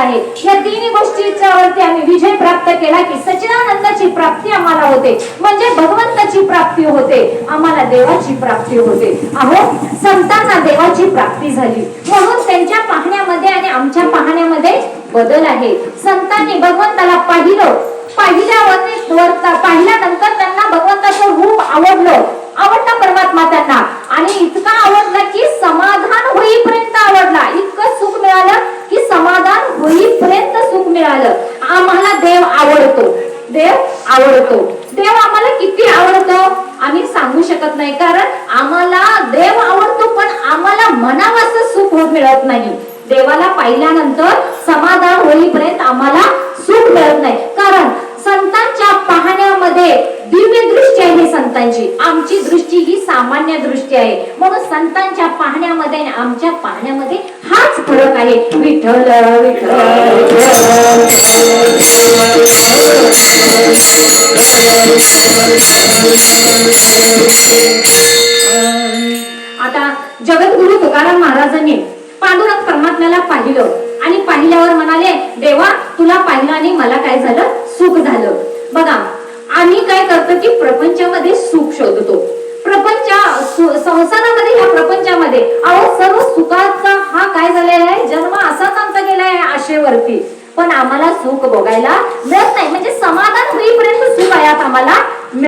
आहे. या तिन्ही गोष्टीच्यावरती आम्ही विजय प्राप्त केला की सचिदानंदाची प्राप्ती आम्हाला होते. म्हणजे भगवंताची प्राप्ती होते. आम्हाला देवाची प्राप्ती होते. अहो संतांना देवाची प्राप्ती झाली. म्हणून त्यांच्या पाहण्यामध्ये आणि आमच्या पाहण्यामध्ये बदल आहे. संतांनी भगवंताला पाहिलं. पाहिल्यावर वरता- पाहिल्यानंतर त्यांना भगवंताचं रूप आवडलं आवडला परमात्मा त्यांना आणि इतका आवडला की समाधान होईपर्यंत आवडला इतकं सुख मिळालं की समाधान होईपर्यंत सुख मिळालं. आम्हाला देव आवडतो. देव आवडतो. देव आम्हाला किती आवडतो? आम्ही सांगू शकत नाही. कारण आम्हाला देव आवडतो पण आम्हाला मनावाचं सुख मिळत नाही. देवाला पाहिल्यानंतर आहे आमची दृष्टी ही सामान्य दृष्टी आहे. म्हणून संतांच्या पाहण्यामध्ये आणि आमच्या पाहण्यामध्ये हाच फरक आहे. विठ्ठल. आता जगद्गुरु तुकाराम महाराजांनी पांडुरंग परमात्म्याला पाहिलं आणि पाहिल्यावर म्हणाले देवा तुला पाहिलं आणि मला काय झालं? सुख झालं. बघा आम्ही काय करतो की प्रपंचामध्ये पण आम्हाला सुख बघायला मिळत नाही. म्हणजे समाधान होईपर्यंत सुख आयात आम्हाला.